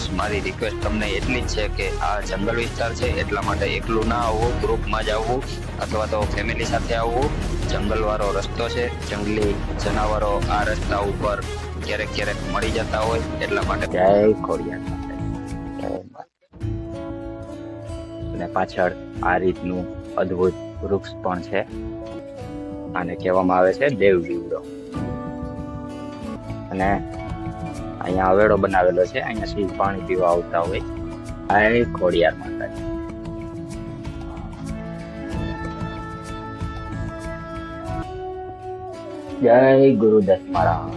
બસ મારી રિક્વેસ્ટ તમને એટલી જ છે કે આ જંગલ વિસ્તાર છે, એટલા માટે એકલું ના આવવું ગ્રુપમાં જ આવવું અથવા તો ફેમિલી સાથે આવવું જંગલવાળો રસ્તો છે, જંગલી જનાવરો આ રસ્તા ઉપર ક્યારેક ક્યારેક મળી જતા હોય, એટલા માટે જય માતાજી. અને પાછળ આ રીતનું અદ્ભુત વૃક્ષ પણ છે. આને કહેવામાં આવે છે દેવ દીવડો અને અહીંયા અવેડો બનાવેલો છે. અહીંયા સિંહ પાણી પીવા આવતા હોય. આ ખોડિયાર માતાજી. જય ગુરુદત્ત મહારાજ.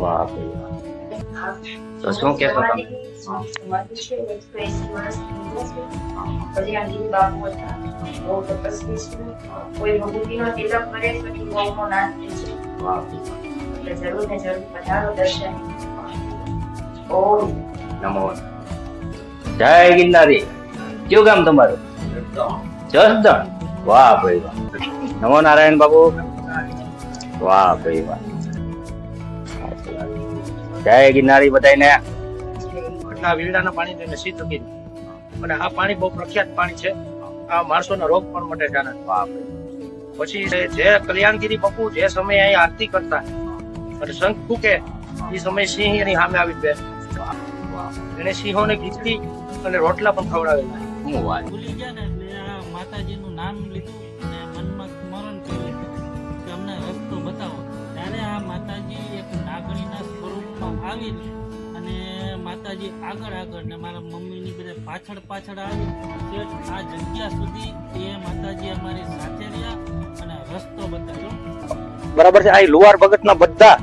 વાહ તો શું કહેતો તમે? કોઈ ભગવતીનો તિલક કરે પછી ગૌનો નાશ થાય છે વાહ ભાઈ વાહ. એટલે જરૂર ને જરૂર બધાનું દર્શન. ઓમ નમો જય ગિરનારી. કયું ગામ તમારું? જસદણ. વાહ ભાઈ વાહ. નમો નારાયણ બાબુ વાહ ભાઈ વાહ. જય ગિરનારી બધાને આ વીરડાના પાણી ને નસી ચૂકી અને આ પાણી બહુ પ્રખ્યાત પાણી છે. આ માણસોના રોગ પણ મટે આનાથી. વાહ ભાઈ પછી જે- જે કલ્યાણગીરી બાપુ જે સમયે અહીં આરતી કરતા અને શંખ ફૂકે એ સમયે સિંહ એની સામે આવી બે વાહ વાહ એને સિંહોને ખીચડી અને રોટલા પણ ખવડાવેલા. હું વાત? ભૂલી ગયા ને એટલે આ માતાજીનું નામ લીધું અને મનમાં સ્મરણ કર્યું. કે અમને રસ્તો બતાવો. ત્યારે આ માતાજી એક નાગણીના સ્વરૂપમાં આવી અને માતાજી આગળ આગળ ને મારા મમ્મીની બધા પાછળ પાછળ આવી. છેક આ જગ્યા સુધી એ માતાજી અમારી સાથે રહ્યા અને રસ્તો બતાવ્યો. બરાબર છે. આ લુવાર ભગતના બધા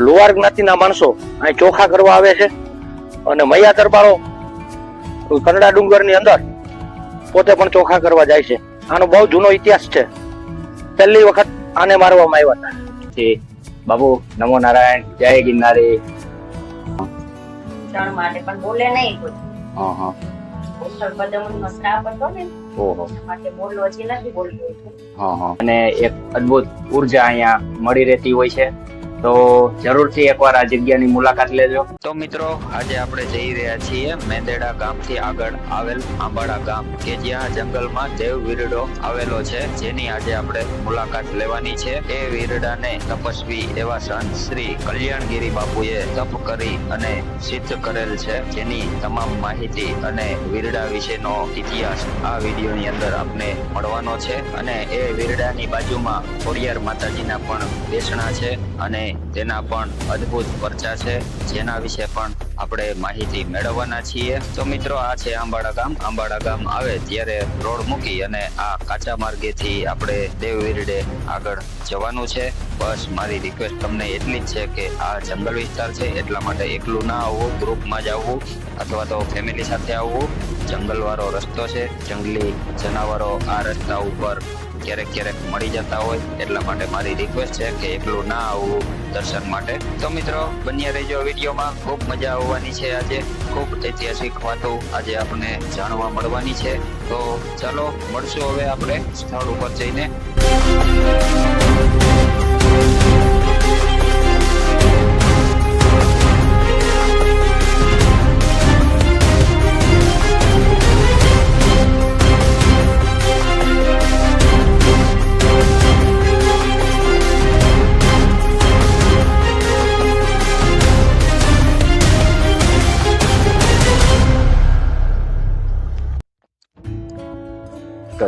લુવાર જ્ઞાતિના માણસો અહીં ચોખા કરવા આવે છે. અને મૈયા દરબારો કનડા ડુંગરની અંદર પોતે પણ ચોખા કરવા જાય છે. આનો બહુ જૂનો ઇતિહાસ છે. પહેલી વખત આને મારવામાં આવ્યા હતા. બાબુ નમો નારાયણ જય ગિરનારી. માટે પણ બોલે નહીં કોઈ. હા હા. અને એક અદભુત ઊર્જા અહીંયા મળી રહેતી હોય છે. તો જરૂરથી એકવાર આ જગ્યાની મુલાકાત લેજો. તો મિત્રો, આજે આપણે જઈ રહ્યા છીએ મેંદેડા ગામથી આગળ આવેલ આંબાડા ગામ, કે જ્યાં જંગલમાં દેવ વીરડો આવેલો છે. જેની આજે આપણે મુલાકાત લેવાની છે. એ વીરડાને તપસ્વી એવા સંત શ્રી કલ્યાણગીરી બાપુએ તપ કરી અને સિદ્ધ કરેલ છે. જેની તમામ માહિતી અને વીરડા વિશેનો ઇતિહાસ આ વિડીયોની અંદર આપને મળવાનો છે. અને એ વીરડાની બાજુમાં ખોડિયાર માતાજીના પણ બેસણા છે. અને તેના પણ અદ્ભુત પરચા છે. જેના વિશે પણ આપણે માહિતી મેળવવાના છીએ. તો મિત્રો, આ છે આંબાડા ગામ. આંબાડા ગામ આવે ત્યારે રોડ મૂકી અને આ કાચા માર્ગેથી આપણે દેવવીરડે આગળ જવાનું છે. બસ, મારી રિક્વેસ્ટ તમને એટલી જ છે કે આ જંગલ વિસ્તાર છે, એટલા માટે એકલું ના આવવું ગ્રુપમાં જ આવવું, અથવા તો ફેમિલી સાથે આવવું. જંગલવાળો રસ્તો છે. જંગલી જનાવરો આ રસ્તા ઉપર ક્યારેક ક્યારેક મળી જતા હોય. એટલા માટે મારી રિક્વેસ્ટ છે કે એકલું ના આવવું. દર્શન માટે. તો મિત્રો, બન્યા રહેજો વિડીયોમાં. ખૂબ મજા આવવાની છે આજે. ખૂબ ઐતિહાસિક વાતો આજે આપણને જાણવા મળવાની છે. તો ચાલો, મળશું હવે આપણે સ્થળ ઉપર જઈને.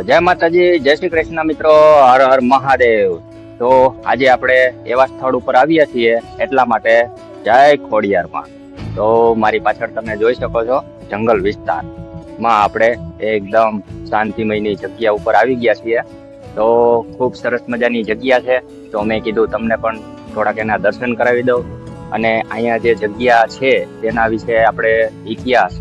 જય માતાજી, જય શ્રી કૃષ્ણ મિત્રો, હર હર મહાદેવ. તો આજે આપણે એવા સ્થળ ઉપર આવ્યા છીએ એટલા માટે જય ખોડિયારમાં. તો મારી પાછળ તમે જોઈ શકો છો જંગલ વિસ્તાર. માં આપણે એકદમ શાંતિમયની જગ્યા ઉપર આવી ગયા છીએ. તો ખૂબ સરસ મજાની જગ્યા છે. તો મેં કીધું તમને પણ થોડાક એના દર્શન કરાવી દઉં. અને અહીંયા જે જગ્યા છે તેના વિશે આપણે ઇતિહાસ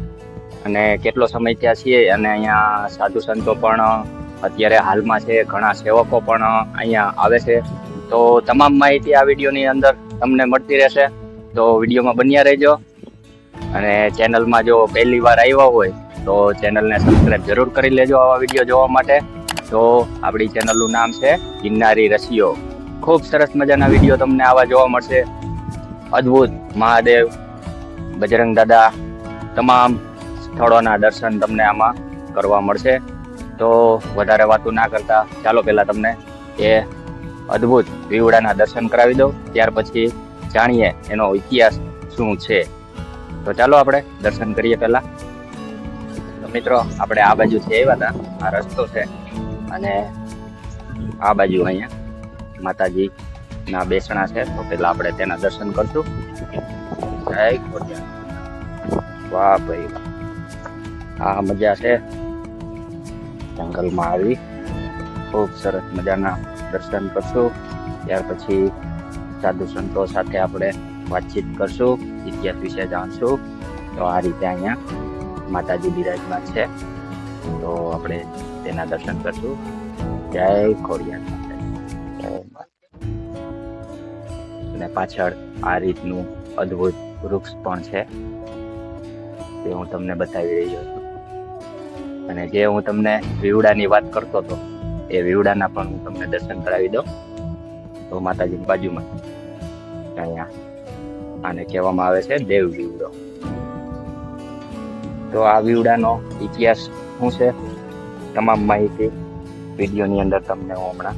અને કેટલો સમય ત્યાં છીએ અને અહીંયા સાધુ સંતો પણ અત્યારે હાલમાં છે, ઘણા સેવકો પણ અહીંયા આવે છે. તો તમામ માહિતી આ વિડીયોની અંદર તમને મળતી રહેશે. તો વિડીયોમાં બન્યા રહેજો. અને ચેનલમાં જો પહેલી વાર આવ્યા હોય, તો ચેનલને સબસ્ક્રાઈબ જરૂર કરી લેજો આવા વીડિયો જોવા માટે. તો આપણી ચેનલનું નામ છે, ગિરનારી રસીઓ ખૂબ સરસ મજાના વીડિયો તમને આવા જોવા મળશે. અદ્ભુત મહાદેવ, બજરંગ દાદા, તમામ સ્થળોના દર્શન તમને આમાં કરવા મળશે. તો વધારે વાતો ના કરતા. ચાલો પહેલાં તમને એ અદ્ભુત વિવડાના દર્શન કરાવી દઉં. ત્યાર પછી જાણીએ એનો ઇતિહાસ શું છે. તો ચાલો આપણે દર્શન કરીએ પહેલા. તો મિત્રો, આપણે આ બાજુથી આવ્યા હતા. આ રસ્તો છે. અને આ બાજુ અહીંયા માતાજી ના બેસણા છે. તો પેલા આપણે તેના દર્શન કરશું. જય ખોડિયાર વાહ ભાઈ આ મજા છે. જંગલમાં આવી. ખૂબ સરસ મજાના દર્શન કરશું. ત્યાર પછી સાધુ સંતો સાથે આપણે વાતચીત કરશું, ઇતિહાસ વિશે જાણશું. તો આ રીતે અહીંયા માતાજી બિરાજમાન છે. તો આપણે તેના દર્શન કરશું. જય મા. અને પાછળ આ રીતનું અદ્ભુત વૃક્ષ પણ છે. તે હું તમને બતાવી રહ્યો છું. અને જે હું તમને વિવડાની વાત કરતો હતો, એ વિવડાના પણ હું તમને દર્શન કરાવી દઉં. તો માતાજીની બાજુમાં. અહીંયા આને કહેવામાં આવે છે દેવ વિવડો તો આ વિવડાનો ઇતિહાસ શું છે? તમામ માહિતી વિડીયોની અંદર તમને હું હમણાં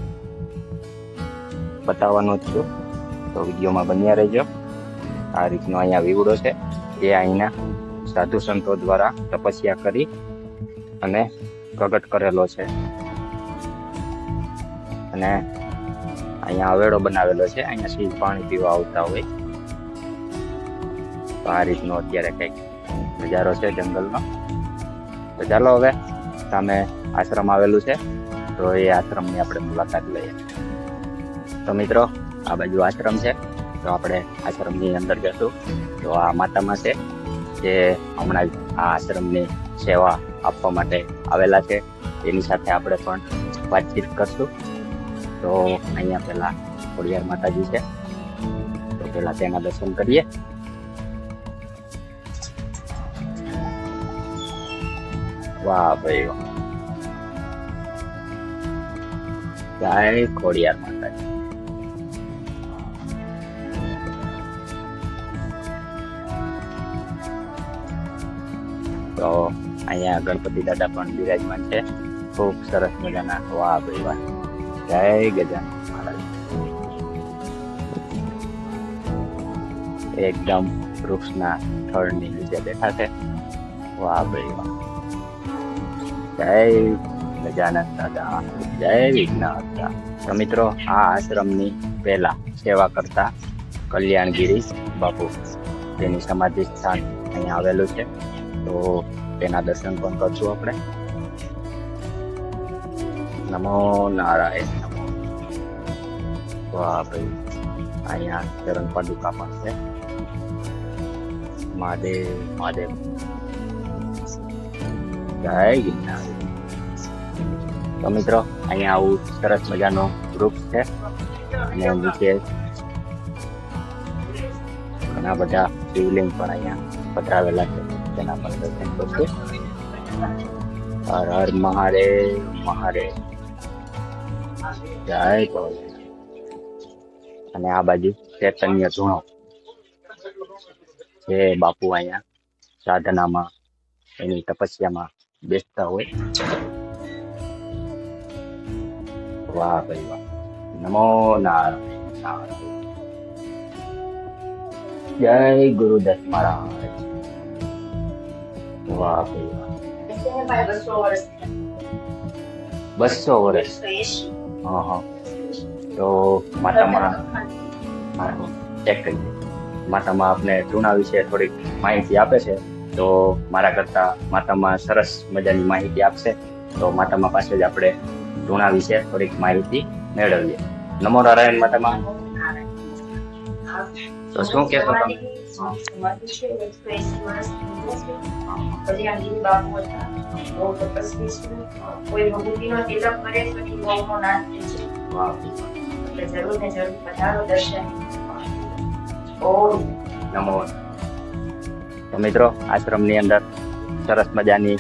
બતાવવાનો જ છું. તો વિડીયોમાં બન્યા રહેજો. આ રીતનો અહીંયા વિવડો છે. એ અહીંના સાધુ સંતો દ્વારા તપસ્યા કરી અને પ્રગટ કરેલો છે. અને અહીંયા અવેડો બનાવેલો છે. અહીંયા શિવ પાણી પીવા આવતા હોય. તો આ રીતનો અત્યારે કંઈક નજારો છે જંગલનો. તો ચાલો હવે સામે આશ્રમ આવેલું છે. તો એ આશ્રમની આપણે મુલાકાત લઈએ. તો મિત્રો, આ બાજુ આશ્રમ છે. તો આપણે આશ્રમની અંદર જશું. તો આ માતામાં છે. જે હમણાં જ આ આશ્રમની સેવા આપવા માટે આવેલા છે, એની સાથે આપણે પણ વાતચીત કરશું. તો અહીંયા પહેલાં ખોડિયાર માતાજી છે. તો પહેલાં તેના દર્શન કરીએ. વાહ ભાઈ વાહ. જય ખોડિયાર માતાજી. અહીંયા ગણપતિ દાદા પણ બિરાજમાન છે. ખૂબ સરસ મજાના વાહ ભાઈ વાહ. જય ગજાન એકદમ વૃક્ષના સ્થળની નીચે બેઠા છે. વાહ ભાઈ વાહ. જય ગજાનંદ દાદા. જય વિઘ્નહર્તા. તો મિત્રો, આ આશ્રમની પહેલા સેવા કરતા કલ્યાણગીરી બાપુ તેની સમાધિ સ્થાન અહીંયા આવેલું છે. તો તેના દર્શન પણ કરશું આપણે. નમો નારાયણ, નમો. વાહ ભાઈ, અહીંયા ચરણ પાદુકા પણ છે. મહાદેવ મહાદેવ. જય ગિરનાર. તો મિત્રો, અહીંયા આવું સરસ મજાનો વૃક્ષ છે. અને નીચે ઘણા બધા શિવલિંગ પણ અહીંયા પધરાવેલા છે. તેના પણ દર્શન કરશું હર હર મહાદેવ મહાદેવ જય ભોલે અને આ બાજુ ચૈતન્ય ધૂણો જે બાપુ અહીંયા સાધનામાં એની તપસ્યામાં બેસતા હોય વાહ ભાઈ વાહ નમો નારાયણ નારાયણ. જય ગુરુદત્ત મહારાજ બસો વર્ષ. તો માતામાં ચેક માતામાં આપને જૂના વિશે થોડીક માહિતી આપે છે. તો મારા કરતા માતામાં સરસ મજાની માહિતી આપશે. તો માતામાં પાસે જ આપણે જૂના વિશે થોડીક માહિતી મેળવીએ. નમો નારાયણ માતામાં. તો શું કહેશો તમે? છે છે. છે તો છે નમો. તો મિત્રો, આશ્રમની અંદર સરસ મજાની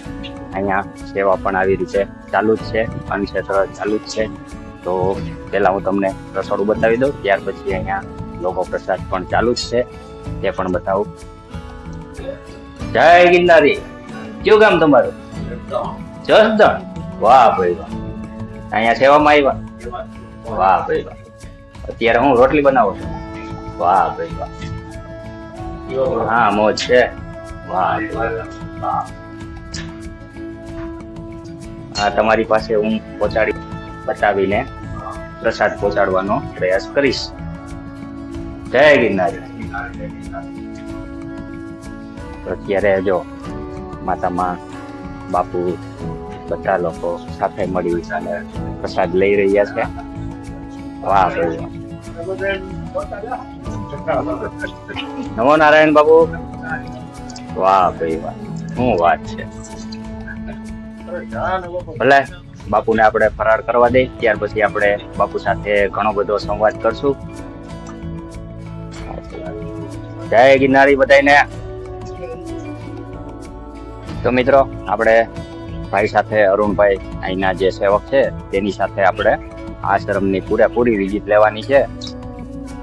અહીંયા સેવા પણ આવી રીતે ચાલુ જ છે અન્નક્ષેત્ર ચાલુ જ છે. તો પહેલાં હું તમને રસોડું બતાવી દઉં, ત્યાર પછી અહીંયા લોકો પ્રસાદ પણ ચાલુ જ છે. તે પણ બતાવું. જય ગિરનારી. કયું ગામ તમારું? જસદણ. વાહ ભાઈ વાહ. અહીંયા સેવામાં આવ્યા? વાહ ભાઈ વાહ. અત્યારે હું રોટલી બનાવું છું. વાહ ભાઈ વાહ. હા, મોજ છે. વાહ હા, તમારી પાસે હું પહોંચાડી બતાવીને પ્રસાદ પહોંચાડવાનો પ્રયાસ કરીશ. જય ગિરનારી. તો અત્યારે જો માતામાં બાપુ બધા લોકો સાથે મળી અને પ્રસાદ લઈ રહ્યા છે. વાહ ભાઈ. નમો નારાયણ બાપુ. વાહ ભાઈ વાહ. શું વાત છે. ભલે બાપુને આપણે ફરાર કરવા દઈ ત્યાર પછી આપણે બાપુ સાથે ઘણો બધો સંવાદ કરશું. જય ગિરનારી બધાને તો મિત્રો, આપણે ભાઈ સાથે અરુણભાઈ અહીંના જે સેવક છે, તેની સાથે આપણે આશ્રમની પૂરેપૂરી વિઝિટ લેવાની છે.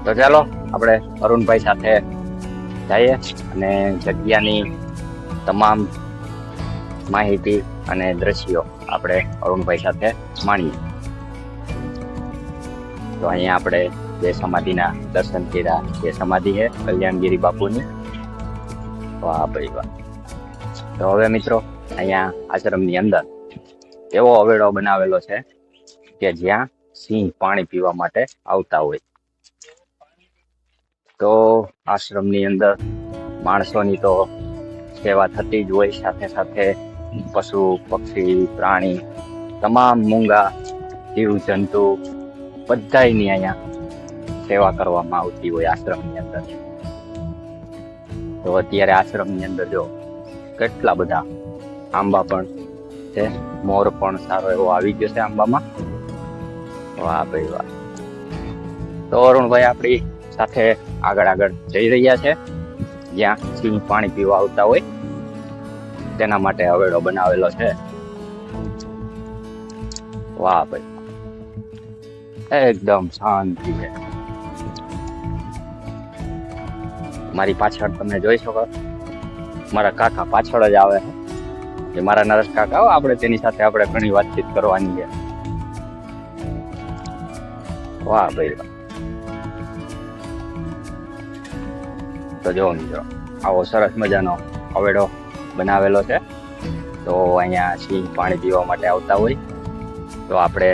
તો ચાલો, આપણે અરુણભાઈ સાથે જઈએ અને જગ્યાની તમામ માહિતી અને દ્રશ્યો આપણે અરુણભાઈ સાથે માણીએ. તો અહીંયા આપણે જે સમાધિના દર્શન કર્યા, જે સમાધિ છે, કલ્યાણગીરી બાપુની. વાહ ભાઈ વાહ. તો હવે મિત્રો, અહીંયા આશ્રમની અંદર એવો અવેડો બનાવેલો છે કે જ્યાં સિંહ પાણી પીવા માટે આવતા હોય. તો આશ્રમની અંદર માણસોની તો સેવા થતી જ હોય, સાથે સાથે પશુ, પક્ષી, પ્રાણી, તમામ મૂંગા, જીવ, જંતુ, બધાયની અહીંયા સેવા કરવામાં આવતી હોય આશ્રમની અંદર. તો અત્યારે આશ્રમની અંદર જો કેટલા બધા આંબા પણ છે, મોર પણ સારો એવો આવી ગયો છે આંબામાં. વાહ ભાઈ વાહ. તો અરુણભાઈ આપણી સાથે આગળ આગળ જઈ રહ્યા છે. જ્યાં સિંહ પાણી પીવા આવતા હોય, તેના માટે હવેડો બનાવેલો છે. વાહ ભાઈ. એકદમ શાંતિ છે. મારી પાછળ તમે જોઈ શકો. મારા કાકા પાછળ જ આવે છે. મારા નરેશ કાકા આપણે તેની સાથે આપણે ઘણી વાતચીત કરવાની છે. વાહ ભાઈ. તો જો મિત્રો, આવો સરસ મજાનો અવેડો બનાવેલો છે. તો અહીંયા સિંહ પાણી પીવા માટે આવતા હોય. તો આપણે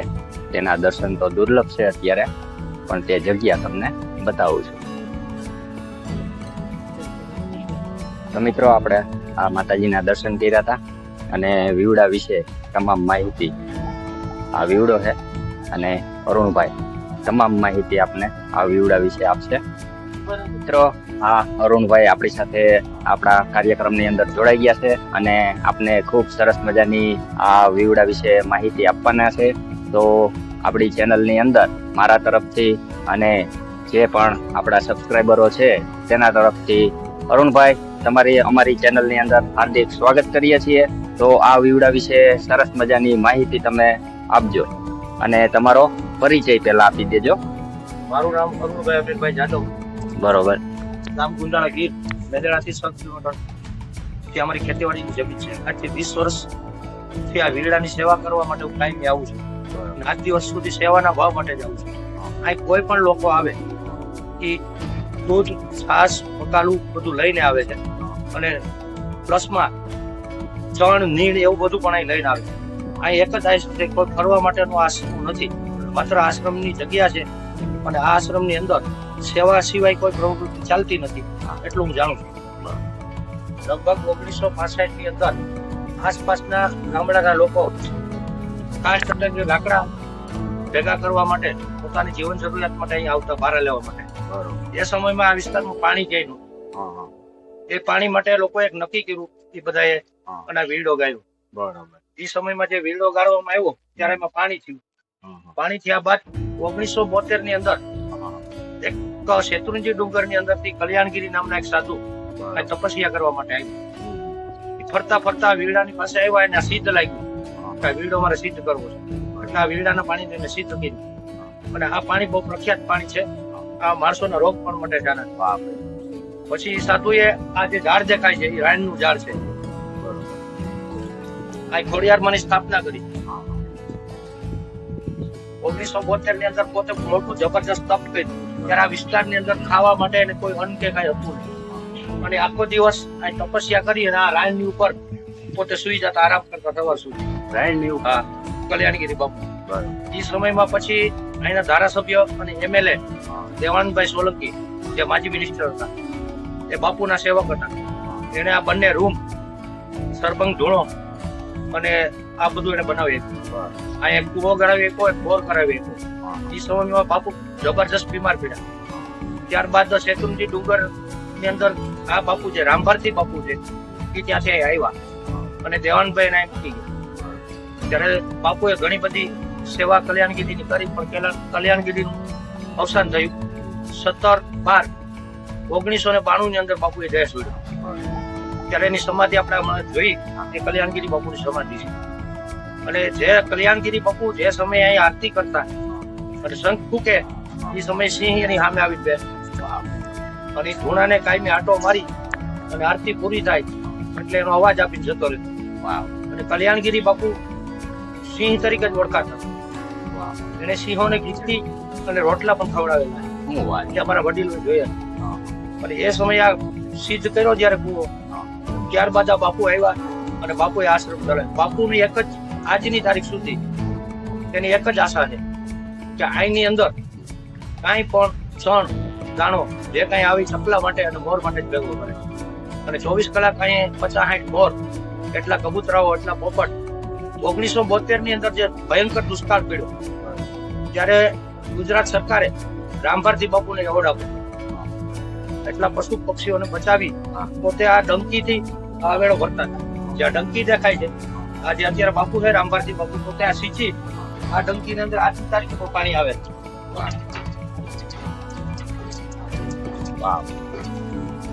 તેના દર્શન તો દુર્લભ છે અત્યારે, પણ તે જગ્યા તમને બતાવું છું. તો મિત્રો આપણે આ માતાજીના દર્શન કર્યા હતા અને વિવડા વિશે તમામ માહિતી આ વિવડો છે અને અરુણભાઈ તમામ માહિતી આપને આ વિવડા વિશે આપશે. મિત્રો, આ અરુણભાઈ આપણી સાથે આપણા કાર્યક્રમની અંદર જોડાઈ ગયા છે અને આપને ખૂબ સરસ મજાની આ વિવડા વિશે માહિતી આપવાના છે. તો આપણી ચેનલની અંદર મારા તરફથી અને જે પણ આપણા સબસ્ક્રાઈબરો છે, તેના તરફથી અરુણભાઈ તમારી અમારી ચેનલની અંદર હાર્દિક સ્વાગત કરીએ છીએ. તો આ વિવડા વિશે સરસ મજાની માહિતી તમે આપજો. અને તમારો પરિચય પહેલા આપી દેજો. મારું નામ અરુણભાઈ અમીરભાઈ જાદવ. બરોબર. ગામ ગુંદાળા ગીર મેદડાથી સો કિલોમીટર. જે અમારી ખેતીવાડીની જમીન છે. આજથી વીસ વર્ષથી આ વીરડાની સેવા કરવા માટે હું કાયમી આવું છું. આજ દિવસ સુધી સેવાના ભાવ માટે જ આવું છું. અહીં કોઈ પણ લોકો આવે એ દૂધ છાશ પકાલું બધું લઈને આવે છે. અને પ્લસમાં ચણ નીણ એવું બધું પણ અહીં લઈને આવે. છે અહીં એક જ આશ્રમ છે કોઈ ફરવા માટેનો આશ્રમ નથી. માત્ર આશ્રમની જગ્યા છે. અને આ આશ્રમની અંદર સેવા સિવાય કોઈ પ્રવૃત્તિ ચાલતી નથી. એટલું હું જાણું છું. લગભગ ઓગણીસો પાસઠની અંદર આસપાસના ગામડાના લોકો ખાસ કરીને લાકડા ભેગા કરવા માટે પોતાની જીવન જરૂરિયાત માટે અહીં આવતા ભારે લેવા માટે. એ સમયમાં આ વિસ્તારમાં પાણી ક્યાંય નહોતું. એ પાણી માટે લોકોએ એક નક્કી કર્યું એ બધાએ અને આ વીરડો ગાયો. બરાબર. એ સમયમાં જે વીરડો ગાળવામાં આવ્યો ત્યારે એમાં પાણી થયું. પાણી થયા બાદ ઓગણીસો બોતેરની અંદર એક શેત્રુંજી ડુંગરની અંદરથી કલ્યાણગીરી નામના એક સાધુ તપસ્યા કરવા માટે આવ્યો. ફરતા ફરતા વીરડાની પાસે આવ્યા એને સિદ્ધ લાગ્યું કે વીરડો મારે સિદ્ધ કરવો છે. એટલે આ વીરડાના પાણી તેને સિદ્ધ કર્યું. અને આ પાણી બહુ પ્રખ્યાત પાણી છે. આ માણસોના રોગ પણ મટે આનાથી. પછી સાધુએ આ જે ઝાડ દેખાય છે એ રાયણનું ઝાડ છે. આ ખોડિયારમાંની સ્થાપના કરી. ઓગણીસો બોતેરની અંદર પોતે મોટું જબરજસ્ત તપ કર્યું. ત્યારે આ વિસ્તારની અંદર ખાવા માટે એને કોઈ અન્ન કે કઈ હતું નહીં. અને આખો દિવસ આ તપસ્યા કરી અને આ રાયણની ઉપર પોતે સુઈ જતા આરામ કરતા સવાર સુધી. રાયણની ઉપર. હા કલ્યાણગીરી બાપુ. એ સમયમાં પછી અહીંના ધારાસભ્ય અને એમએલએ દેવાનંદભાઈ સોલંકી જે માજી મિનિસ્ટર હતા એ બાપુના સેવક હતા. એને આ બંને રૂમ, સરપંચ ધૂણો અને આ બધું એને બનાવી. આ એક કુવો કરાવી એક એક બોર કરાવી એક એ સમયમાં બાપુ જબરજસ્ત બીમાર પડ્યા. ત્યારબાદ શેતુનજી ડુંગરની અંદર આ બાપુ છે રામભારતી બાપુ છે એ ત્યાંથી આવ્યા. અને દેવાનભાઈ એને એમ ત્યારે બાપુએ ઘણી બધી સેવા કલ્યાણગીરીની કરી, પણ કલ્યાણ- કલ્યાણગીરીનું અવસાન થયું. સત્તર બાર ઓગણીસો ને બાણું ની અંદર બાપુએ જય છોડ્યો ત્યારે એની સમાધિ આપણે હમણાં જોઈ, એ કલ્યાણગીરી બાપુની સમાધિ છે. અને જે કલ્યાણગીરી બાપુ જે સમયે અહીં આરતી કરતા, અને શંખ ફૂકે, એ સમયે સિંહ એની સામે આવી બે અને ધૂણાને કાયમી આટો મારી, અને આરતી પૂરી થાય, એટલે એનો અવાજ આપીને જતો રહ્યો. અને કલ્યાણગીરી બાપુ સિંહ તરીકે જ ઓળખાતા. એને સિંહોને ખીચડી અને રોટલા પણ ખવડાવેલા. અમારા વડીલો જોયા. અને એ સમયે આ સિદ્ધ કર્યો જ્યારે કુવો ત્યારબાદ આ બાપુ આવ્યા અને બાપુએ આશ્રમ ચલાવ્યો બાપુની એક જ આજની તારીખ સુધી તેની એક જ આશા છે કે આઈની અંદર કાંઈ પણ ક્ષણ, દાણો જે કાંઈ આવી છપલા માટે અને મોર માટે જ ભેગું કરે. અને ચોવીસ કલાક અહીં પચાસ સાઠ મોર, એટલા કબૂતરાઓ, એટલા પોપટ. ઓગણીસો બોતેરની અંદર જે ભયંકર દુષ્કાળ પડ્યો. ત્યારે ગુજરાત સરકારે રામભારતી બાપુને એવોર્ડ આપ્યો. એટલા પશુ પક્ષીઓને બચાવી પોતે આ ડંકીથી વેળો ભરતા હતા. જે ડંકી દેખાય છે, આ જે અત્યારે બાપુ છે રામભારજી બાપુ, પોતે આ સીંચી આ ડંકીની અંદર આજની તારીખે પણ આવે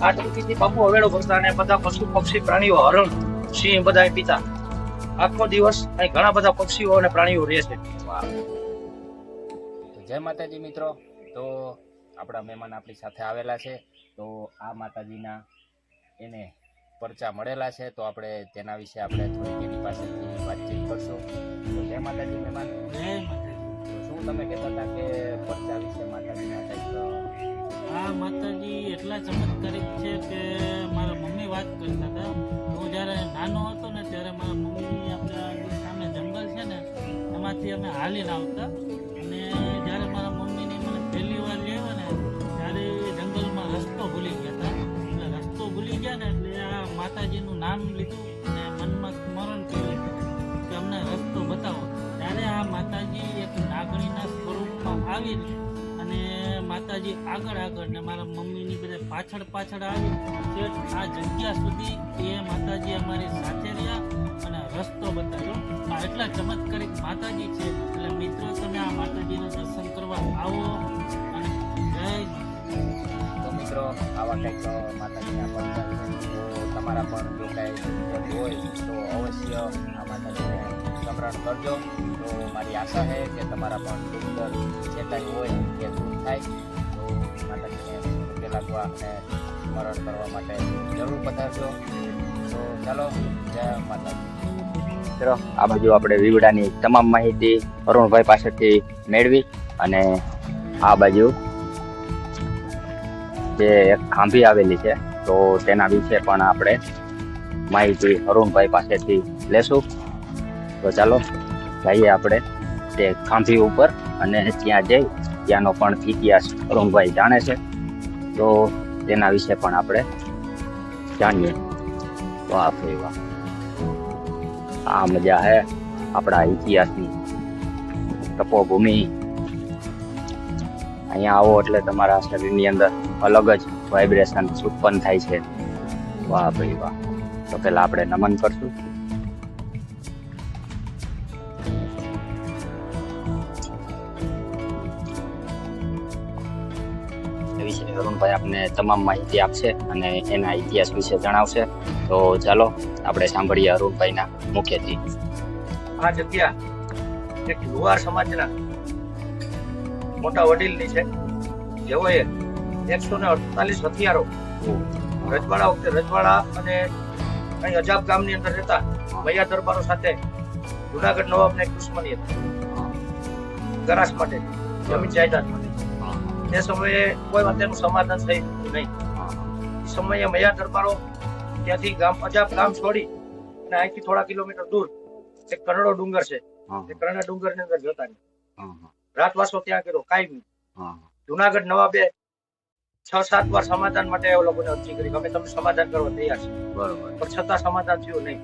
આ ડંકીથી બાપુ હવેળો ભરતા અને બધા પશુ પક્ષી પ્રાણીઓ, હરણ, સિંહ બધા પીતા. આખો દિવસ અહીં ઘણા બધા પક્ષીઓ અને પ્રાણીઓ રહે છે. જય માતાજી મિત્રો. તો આપણા મહેમાન આપણી સાથે આવેલા છે. તો આ માતાજીના એને પરચા મળેલા છે. તો આપણે તેના વિશે આપણે થોડીક એની પાસેથી વાતચીત કરશું. તો જય માતાજી મહેમાન. શું તમે કહેતા હતા કે પરચા વિશે માતાજીના કંઈક આ માતાજી એટલા ચમત્કારિક છે કે મારા મમ્મી વાત કરતા હતા. હું જ્યારે નાનો હતો ને ત્યારે મારા મમ્મી આપણા સામે જંગલ છે ને એમાંથી અમે હાલીને આવતા. નામ લીધું અને મનમાં સ્મરણ કર્યું કે અમને રસ્તો બતાવો. ત્યારે આ માતાજી એક નાગણીના સ્વરૂપમાં આવી અને માતાજી આગળ આગળ ને મારા મમ્મીની બધા પાછળ પાછળ આવી. આ જગ્યા સુધી એ માતાજી અમારી સાથે રહ્યા અને રસ્તો બતાવ્યો. આ એટલા ચમત્કારિક માતાજી છે. એટલે મિત્રો, તમે આ માતાજીના દર્શન કરવા આવો. આવા કંઈક માતાજીના પરચા તો તમારા પણ જો કાંઈ હોય, તો અવશ્ય આ માતાજીને સમરણ કરજો. તો મારી આશા છે કે તમારા પણ દુઃખ જે કાંઈ હોય એ દૂર થાય, તો માતાજીને પગે લાગવા અને સ્મરણ કરવા માટે જરૂર પધારજો. તો ચાલો, જય માતાજી. મિત્રો, આ બાજુ આપણે વિવડાની તમામ માહિતી અરુણભાઈ પાસેથી મેળવી અને આ બાજુ જે એક ખાંભી આવેલી છે, તો તેના વિશે પણ આપણે માહિતી અરુણભાઈ પાસેથી લેશું. તો ચાલો જઈએ આપણે તે ખાંભી ઉપર અને ત્યાં જઈ ત્યાંનો પણ ઇતિહાસ અરુણભાઈ જાણે છે. તો તેના વિશે પણ આપણે જાણીએ. વાહ ભાઈ વાહ. આ મજા હે આપણા ઇતિહાસની તપોભૂમિ. અહીંયા આવો એટલે તમારા શરીરની અંદર અલગ જ વાઇબ્રેશન ઉત્પન્ન થાય છે. વાહ ભાઈ વાહ. તો પેલા આપણે નમન કરશું. વિશે અરુણભાઈ આપને તમામ માહિતી આપશે અને એના ઇતિહાસ વિશે જણાવશે. તો ચાલો, આપણે સાંભળીએ અરુણભાઈના મુખ્યથી આ જગ્યા એક લુહાર સમાજના મોટા વડીલની છે. જેઓએ એકસો ને અડતાલીસ હથિયારો રજવાડા વખતે રજવાડા અને અહીં અજાબ ગામની અંદર રહેતા મૈયા દરબારો સાથે જુનાગઢ નવાબને દુશ્મની હતી. ગરાસ માટે જમીન જાયદાદ માટે. તે સમયે કોઈ વાતનું સમાધાન થઈ નહીં. સમયે મૈયા દરબારો ત્યાંથી ગામ અજાબ ગામ છોડી અને અહીંથી થોડા કિલોમીટર દૂર એક કરડો ડુંગર છે. તે કરણા ડુંગરની અંદર જતા રાતવાસો ત્યાં કર્યો કાયમી જુનાગઢ નવાબે છ સાત વાર સમાધાન માટે એ લોકોને અરજી કરી. અમે તમને સમાધાન કરવા તૈયાર છે બરોબર. પણ છતાં સમાધાન થયું નહીં.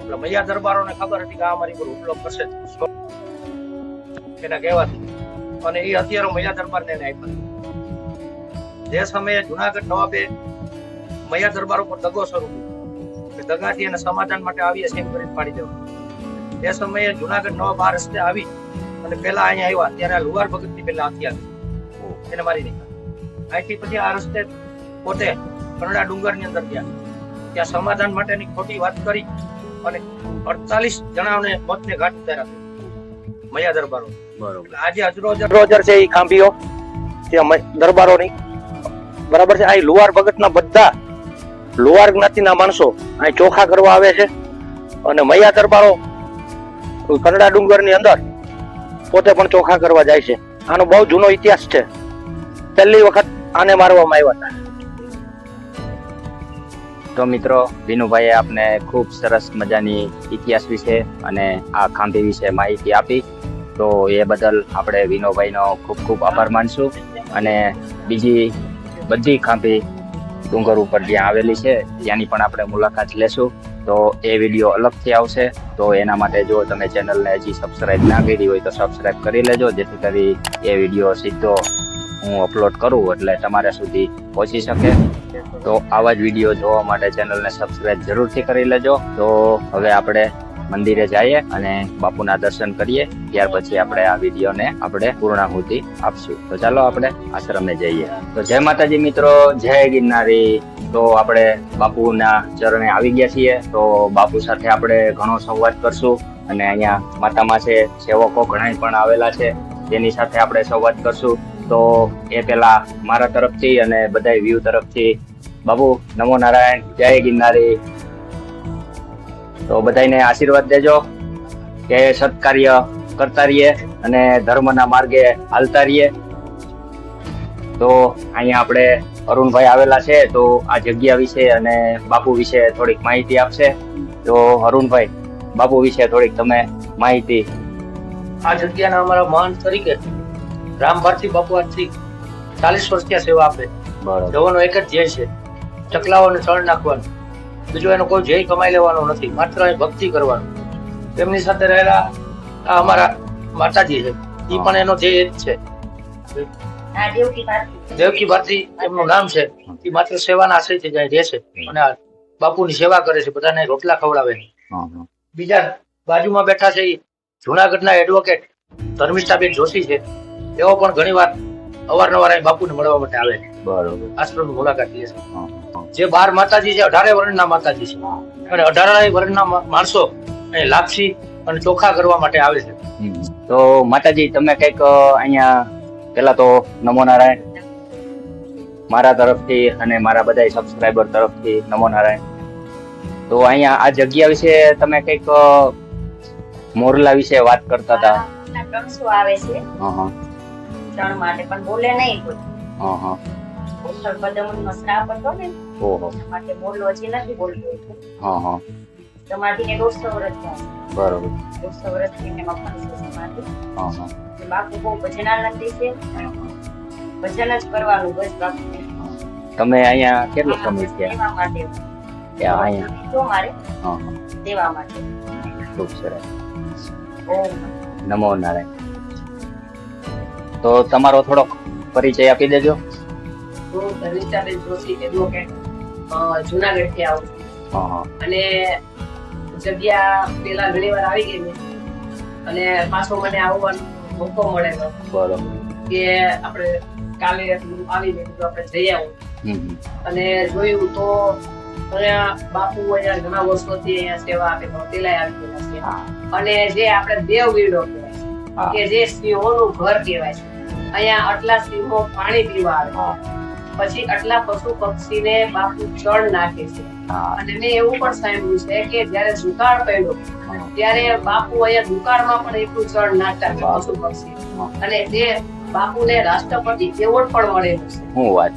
એટલે મૈયા દરબારોને ખબર હતી કે આ અમારી પર હુમલો કરશે. એના કહેવાથી. અને એ અત્યારે મૈયા દરબારને એને આપ્યા. જે સમયે જુનાગઢ નવાબે મૈયા દરબારો પર દગો શરૂ કે દગાથી એને સમાધાન માટે આવીએ છે એમ કરીને પાડી દેવા. એ સમયે જુનાગઢ નવાબ આ રસ્તે આવી અને પેલા અહીંયા આવ્યા ત્યારે આ લુહાર ભગતની પેલા હથિયાર એને મારી નાખ્યા અહીંથી પછી આ રસ્તે પોતે કરડા ડુંગરની અંદર ગયા. ત્યાં સમાધાન માટેની ખોટી વાત કરી અને અડતાલીસ જણાને મોતને ઘાટ ઉતાર્યા મયા દરબારો. બરોબર. આજે અજરોજ અજરોજર છે એ ખાંભીઓ. ત્યાં દરબારોની બરાબર છે? આ લુહાર ભગતના બધા લુહાર જ્ઞાતિના માણસો અહીં ચોખા કરવા આવે છે. અને મૈયા દરબારો કરડા ડુંગરની અંદર પોતે પણ ચોખા કરવા જાય છે. આનો બહુ જૂનો ઇતિહાસ છે. પહેલી વખત આને મારવામાં આવ્યા હતા. તો મિત્રો, વિનુભાઈએ આપને ખૂબ સરસ મજાની ઇતિહાસ વિશે અને આ ખાંભી વિશે માહિતી આપી. તો એ બદલ આપણે વિનોભાઈનો ખૂબ ખૂબ આભાર માનશું. અને બીજી બધી ખાંભી ડુંગર ઉપર જ્યાં આવેલી છે, ત્યાંની પણ આપણે મુલાકાત લેશું. તો એ વીડિયો અલગથી આવશે. તો એના માટે જો તમે ચેનલને હજી સબસ્ક્રાઈબ ના કરી હોય તો સબસ્ક્રાઈબ કરી લેજો. જેથી કરી એ વીડિયો સીધો હું અપલોડ કરું એટલે તમારા સુધી પહોંચી શકે. તો આવા જ વીડિયો જોવા માટે ચેનલને સબસ્ક્રાઈબ જરૂરથી કરી લેજો. તો હવે આપણે મંદિરે જઈએ અને બાપુના દર્શન કરીએ. ત્યાર પછી આપણે આ વિડીયોને આપણે પૂર્ણાહુતિ આપશું. તો ચાલો આપણે આશ્રમે જઈએ. તો જય માતાજી મિત્રો, જય ગિરનારી. તો આપણે બાપુના ચરણે આવી ગયા છીએ. તો બાપુ સાથે આપણે ઘણો સંવાદ કરશું અને અહીંયા માતામાં છે, સેવકો ઘણા પણ આવેલા છે. તેની સાથે આપણે સંવાદ કરશું. તો એ પેલા મારા તરફથી અને બધા વ્યૂ તરફથી. બાબુ નમો નારાયણ. જય ગિરનારી. તો બધાને આશીર્વાદ દેજો કે સત્કાર્ય કરતા રહીએ અને ધર્મના માર્ગે હાલતા રહીએ. તો અહીંયા આપણે અરુણભાઈ આવેલા છે તો આ જગ્યા વિશે અને બાપુ વિશે થોડીક માહિતી આપશે. તો અરુણભાઈ બાપુ વિશે થોડીક તમે માહિતી આ જગ્યાના અમારા મહાન તરીકે રામ ભારતી બાપુ આજથી ચાલીસ વર્ષ ત્યાં સેવા આપે. જવાનો એક જ ધ્યેય છે ચકલાઓને ચણ નાખવાનું. બીજો એનો કોઈ ધ્યેય કમાઈ લેવાનો નથી માત્ર એ ભક્તિ કરવાનું. તેમની સાથે રહેલા આ અમારા માતાજી છે એ પણ એનો ધ્યેય જ છે. દેવકી ભારતી એમનું નામ છે એ માત્ર સેવાના આશ્રયથી જાય રહે છે. અને બાપુની સેવા કરે છે બધાને રોટલા ખવડાવે. બીજા બાજુમાં બેઠા છે એ જુનાગઢના એડવોકેટ ધર્મિષ્ઠાબેન જોશી છે. એવો પણ ઘણી વાર અવારનવાર બાપુને મળવા માટે આવે છે. બરોબર. આશ્રમની મુલાકાત લે છે. જે બાર માતાજી છે અઢારે વર્ણના માતાજી છે. અને અઢારે વર્ણના માણસો અહીં લાપસી અને ચોખા કરવા માટે આવે છે. તો માતાજી તમે કંઈક અહીંયા પેલા તો નમો નારાયણ મારા તરફથી અને મારા બધા સબસ્ક્રાઈબર તરફથી નમો નારાયણ. તો અહીંયા આ જગ્યા વિશે તમે કંઈક મોરલા વિશે વાત કરતા હતા? આવે છે. હા હા. ચણ માટે પણ બોલે નહીં કોઈ. હા હા. ઉત્તર પદમનો શ્રાપ હતો ને ઓહો. માટે બોલવો હજી નથી બોલતો હા હા. સમાધિને દોઢસો વર્ષ થયા છે. બરોબર. દોઢસો વર્ષથી એને મફન છે સમાધિ હા હા. બાપુ બહુ ભજનાનંદી છે. હા, હા. ભજન જ કરવાનું બસ તમે અહીંયા કેટલો સમય થયા? માટે. અહીંયા? જો મારે. હા હા. માટે. ખૂબ સરસ. ઓમ નમો નારાયણ. તો તમારો થોડોક પરિચય આપી દેજો. હું જોશી એડવોકેટ જુનાગઢથી આવું. છું અને જગ્યા પેલા ઘણી વાર આવી ગઈ અને પાછો મને આવવાનો મોકો મળેલો કે આપણે કાલે આવી મેં તો આપણે જઈ આવું. અને જોયું તો અહીંયા બાપુ અહીંયા ઘણા વર્ષોથી અહીંયા સેવા આપે પેલા આવી ગયા છે. અને જે આપણે દેવ વીડો કે જે સિંહોનું ઘર કહેવાય છે. અહીંયા આટલા સિંહો પાણી પીવા આવે. પછી આટલા પશુ પક્ષીને બાપુ જળ નાખે છે. અને મેં એવું પણ સાંભળ્યું છે કે જયારે દુકાળ પડ્યો ત્યારે બાપુ અહીંયા દુકાળમાં પણ એટલું જળ નાખતા પશુ પક્ષી. અને તે બાપુને રાષ્ટ્રપતિ એવોર્ડ પણ મળેલો છે. હું વાત.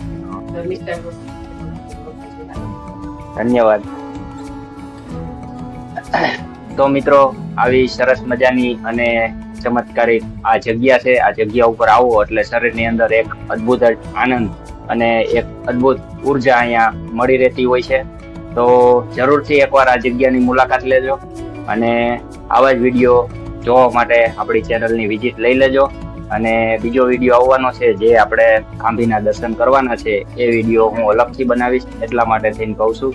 ધન્યવાદ. તો મિત્રો આવી સરસ મજાની અને ચમત્કારી આ જગ્યા છે. આ જગ્યા ઉપર આવો એટલે શરીરની અંદર એક અદ્ભુત જ આનંદ અને એક અદ્ભુત ઊર્જા અહીંયા મળી રહેતી હોય છે. તો જરૂરથી એકવાર આ જગ્યાની મુલાકાત લેજો અને આવા જ વીડિયો જોવા માટે આપણી ચેનલની વિઝિટ લઈ લેજો. અને બીજો વીડિયો આવવાનો છે જે આપણે ખાંભીના દર્શન કરવાના છે, એ વીડિયો હું અલગથી બનાવીશ, એટલા માટે થઈને કહું છું.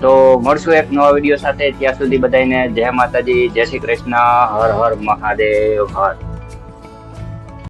તો મળશું એક નવા વીડિયો સાથે. ત્યાં સુધી બધાને જય માતાજી, જય શ્રી કૃષ્ણ, હર હર મહાદેવ, હર.